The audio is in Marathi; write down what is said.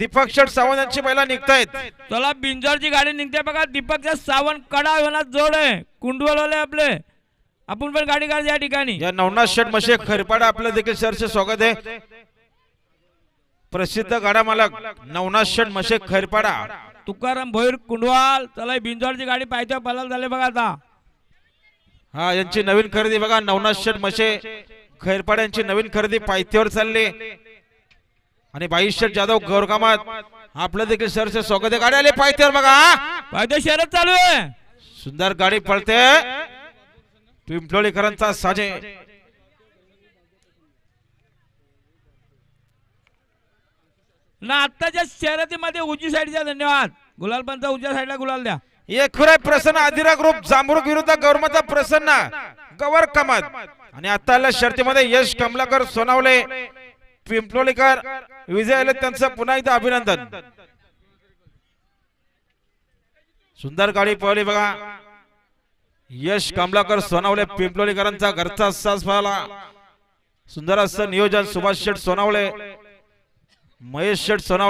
दीपक शेठ सावंत यांची बैला निघतायत. चला बिंजरची गाडी निघते बघा. दीपकच्या सावंत कडा होणार जोड आहे. कुंडवलवाले आपले. आपण पण गाडी काढ या ठिकाणी. या नवनाथ शेठ मशे खरपाडा आपलं देखील सरचे स्वागत आहे. प्रसिद्ध गाडा मालक नवनाथ शेठ मशे खरपाडा. तुकाराम भोईर कुंडवाल. चला बिंजरची गाडी पाहिजे पलाल झाले बघा आता. हा यांची नवीन खरेदी बघा. नवनाथ शेठ मशे खैरपाडा यांची नवीन खरेदी पायथ्यावर चालली. आणि बाईस शेठ जाधव गौरकामात आपलं देखील सरचे स्वागत आहे. गाडी आली पायथ्यावर बघा. पाहिजे शरद चालू आहे. सुंदर गाडी पळते. पिंपलोळीकरांचा साजे. ना आत्ताच्या शर्यतीमध्ये उजवी साईडच्या धन्यवाद. गुलाल पंचा उजव्या साईडला गुलाल द्या. एक खुराय प्रसन्न आदिरा ग्रुप जांभरूक विरुद्ध गौरमाता प्रसन्न. गवर कमत. आणि आता आल्या शर्तीमध्ये यश कमलाकर सोनावले. पिंपलोलीकर विजय आले त्यांचं पुन्हा एकदा अभिनंदन. सुंदर गाडी पळली बघा. यश कमलाकर सोनावले पिंपलोलीकरांचा घरचा साज पाहिला सुंदर असं नियोजन सुभाष शेठ सोनावले. महेश शेठ सोनावले